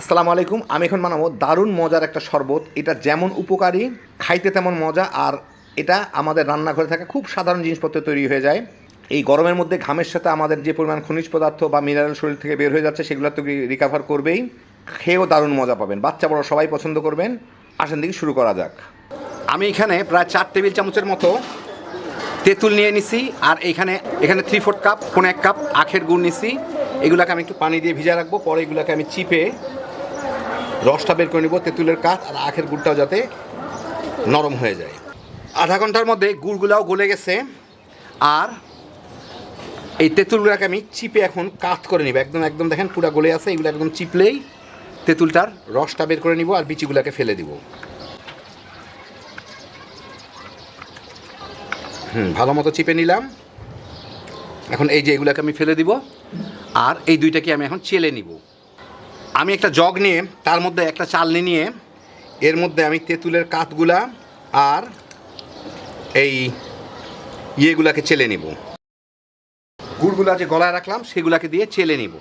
আসসালামু আলাইকুম। আমি এখন বানাবো দারুণ মজার একটা শরবত। এটা যেমন উপকারী, খাইতে তেমন মজা, আর এটা আমাদের রান্নাঘরে থাকা খুব সাধারণ জিনিসপত্র তৈরি হয়ে যায়। এই গরমের মধ্যে ঘামের সাথে আমাদের যে পরিমাণ খনিজ পদার্থ বা মিনারেল শরীর থেকে বের হয়ে যাচ্ছে, সেগুলো তো রিকাভার করবেই। খেয়েও দারুণ মজা পাবেন। বাচ্চা বড় সবাই পছন্দ করবেন। আসেন দিকে শুরু করা যাক। আমি এখানে প্রায় চার টেবিল চামচের মতো তেঁতুল নিয়ে নিছি, আর এইখানে এখানে থ্রি ফোর্থ কাপ কোনো এক কাপ আখের গুড় নিছি। এগুলাকে আমি একটু পানি দিয়ে ভিজা রাখব। পরে এগুলাকে আমি চিপে রসটা বের করে নিব, তেঁতুলের কাঠ আর আখের গুড়টাও যাতে নরম হয়ে যায়। আধা ঘণ্টার মধ্যে গুড়গুলাও গলে গেছে। আর এই তেঁতুলগুলাকে আমি চিপে এখন কাত করে নিব। একদম একদম দেখেন পুরো গলে আছে, এগুলো একদম চিপলেই তেঁতুলটার রসটা বের করে নিব আর বিচিগুলাকে ফেলে দিব। হুম, ভালো মতো চিপে নিলাম। এখন এই যে এগুলোকে আমি ফেলে দিব। আর এই দুইটাকে আমি এখন চেলে নিব। আমি একটা জগ নিয়ে, তার মধ্যে একটা চালনি নিয়ে, এর মধ্যে আমি তেঁতুলের কাতগুলা আর এই ইয়েগুলাকে চেলে নিব। গুড়গুলা যে গলায় রাখলাম, সেগুলাকে দিয়ে চেলে নিব।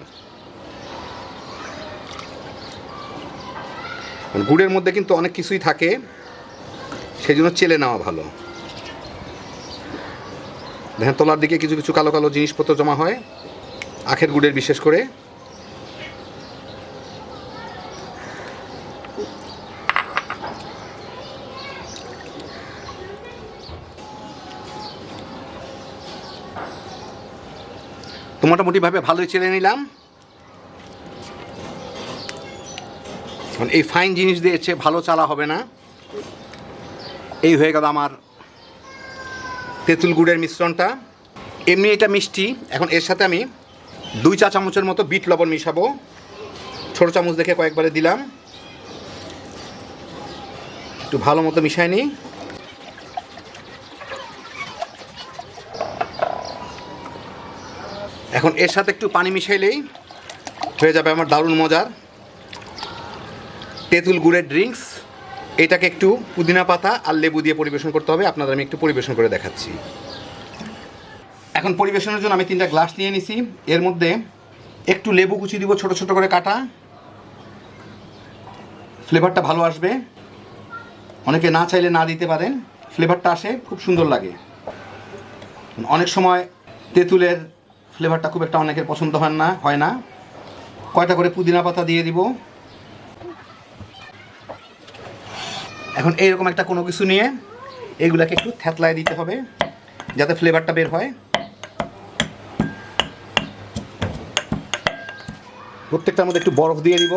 গুড়ের মধ্যে কিন্তু অনেক কিছুই থাকে সেই জন্য চেলে নেওয়া ভালো। দেখেন, তলার দিকে কিছু কিছু কালো কালো জিনিসপত্র জমা হয়, আখের গুড়ের বিশেষ করে। তো মোটামুটিভাবে ভালোই চেলে নিলাম। এখন এই ফাইন জিনিস দিয়ে হচ্ছে ভালো চালা হবে না। এই হয়ে গেল আমার তেঁতুল গুড়ের মিশ্রণটা। এমনি এটা মিষ্টি। এখন এর সাথে আমি দুই চা চামচের মতো বিট লবণ মিশাবো। ছোটো চামচ দেখে কয়েকবারে দিলাম। একটু ভালো মতো মিশাই নিই। এখন এর সাথে একটু পানি মিশাইলেই হয়ে যাবে আমার দারুণ মজার। তেঁতুল গুড়ের ড্রিঙ্কস এটাকে একটু পুদিনা পাতা আর লেবু দিয়ে পরিবেশন করতে হবে। আপনাদের আমি একটু পরিবেশন করে দেখাচ্ছি। এখন পরিবেশনের জন্য আমি তিনটা গ্লাস নিয়ে নিছি। এর মধ্যে একটু লেবু কুচি দিব, ছোট ছোট করে কাটা। ফ্লেভারটা ভালো আসবে। অনেকে না চাইলে না দিতে পারেন। ফ্লেভারটা আসে, খুব সুন্দর লাগে। অনেক সময় তেঁতুলের ফ্লেভারটা খুব একটা অনেকের পছন্দ হয় না হয় না। কয়টা করে পুদিনা পাতা দিয়ে দিব। এখন এইরকম একটা কোনো কিছু নিয়ে এগুলাকে একটু থ্যাতলায় দিতে হবে, যাতে ফ্লেভারটা বের হয়। প্রত্যেকটার মধ্যে একটু বরফ দিয়ে দিব।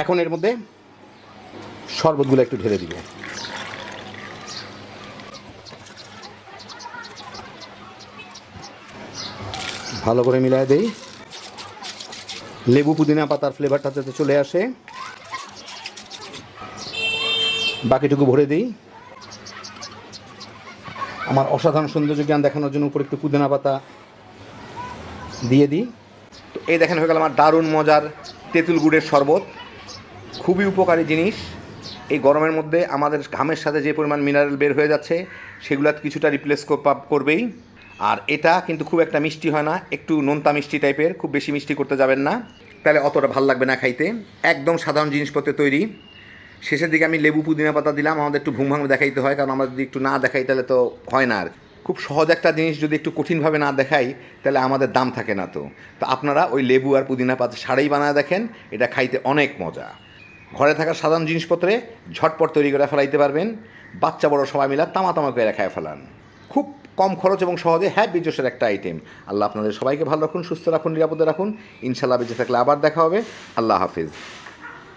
এখন এর মধ্যে শরবতগুলো একটু ঢেলে দিব। ভালো করে মিলায় দেই। লেবু পুদিনা পাতার ফ্লেভারটা যাতে চলে আসে। বাকিটুকু ভরে দিই। আমার অসাধারণ সৌন্দর্য জ্ঞান দেখানোর জন্য উপর একটু পুদিনা পাতা দিয়ে দিই। তো এই দেখেন হয়ে গেল আমার দারুণ মজার তেঁতুল গুড়ের শরবত। খুবই উপকারী জিনিস। এই গরমের মধ্যে আমাদের ঘামের সাথে যে পরিমাণ মিনারেল বের হয়ে যাচ্ছে সেগুলো কিছুটা রিপ্লেস করবেই। আর এটা কিন্তু খুব একটা মিষ্টি হয় না, একটু নোনতা মিষ্টি টাইপের খুব বেশি মিষ্টি করতে যাবেন না। তাহলে অতটা ভালো লাগবে না খাইতে। একদম সাধারণ জিনিসপত্রে তৈরি। শেষের দিকে আমি লেবু পুদিনা পাতা দিলাম, আমাদের একটু ভুং ভাঙ দেখাইতে হয়, কারণ আমরা যদি একটু না দেখাই তাহলে তো হয় না আর। খুব সহজ একটা জিনিস যদি একটু কঠিনভাবে না দেখাই, তাহলে আমাদের দাম থাকে না তো। তো আপনারা ওই লেবু আর পুদিনা পাতা সারেই বানায় দেখেন, এটা খাইতে অনেক মজা। ঘরে থাকা সাধারণ জিনিসপত্রে ঝটপট তৈরি করে ফেলাইতে পারবেন। বাচ্চা বড় সবাই মিলা তামা তামা করে খায় ফেলান। খুব কম খরচ এবং সহজে হ্যাঁ বিজোসের একটা আইটেম আল্লাহ আপনাদের সবাইকে ভালো রাখুন, সুস্থ রাখুন, নিরাপদে রাখুন। ইনশাল্লাহ বেঁচে থাকলে আবার দেখা হবে। আল্লাহ হাফিজ।